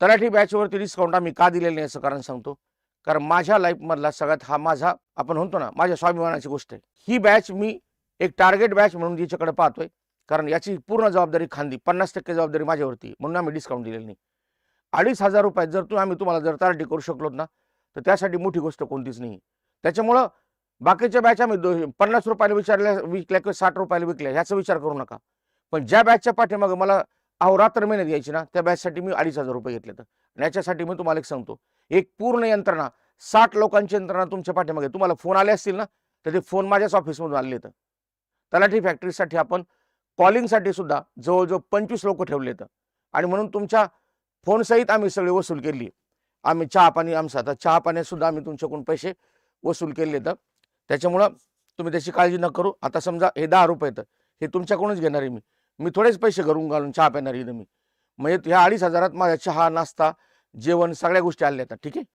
तलाठी बॅचवरती डिस्काउंट आम्ही का दिलेलं नाही असं कारण सांगतो. कारण माझ्या लाईफमधला सगळ्यात हा माझा आपण म्हणतो ना माझ्या स्वाभिमानाची गोष्ट आहे. ही बॅच मी एक टार्गेट बॅच म्हणून तिच्याकडे पाहतोय कारण याची पूर्ण जबाबदारी खांदी पन्नास टक्के जबाबदारी माझ्यावरती म्हणून आम्ही डिस्काउंट दिलेलं नाही. अडीच हजार रुपयात जर तू आम्ही तुम्हाला जर तलाठी करू शकलो ना तर त्यासाठी मोठी गोष्ट कोणतीच नाही. त्याच्यामुळं बाकीच्या बॅच आम्ही दो पन्नास रुपयाला विचारल्या विकल्या किंवा साठ रुपयाला विकल्या ह्याचा विचार करू नका. पण ज्या बॅचच्या पाठीमागं मला अहोरात्र मेहनत घ्यायची ना त्या बॅचसाठी मी अडीच हजार रुपये घेतले तर आणि याच्यासाठी मी तुम्हाला एक सांगतो. एक पूर्ण यंत्रणा साठ लोकांची यंत्रणा तुमच्या पाठीमागे. तुम्हाला फोन आले असतील ना तर ते फोन माझ्याच ऑफिसमधून आले तर तलाठी फॅक्टरीसाठी आपण कॉलिंगसाठी सुद्धा जवळजवळ पंचवीस लोक ठेवले तर आणि म्हणून तुमच्या फोनसहित आम्ही सगळे वसूल केली. आम्ही चहा पाणी आमचा आता चहा पाण्यात सुद्धा आम्ही तुमच्याकडून पैसे वसूल केले तर त्याच्यामुळं तुम्ही त्याची काळजी न करू. आता समजा हे दहा रुपये तर हे तुमच्याकडूनच घेणार आहे मी. मी थोडेच पैसे घरून घालून चहा पिणार इथं मी. म्हणजे ह्या अडीच हजारात माझ्या चहा नाश्ता जेवण सगळ्या गोष्टी आल्या आहेत. ठीक आहे?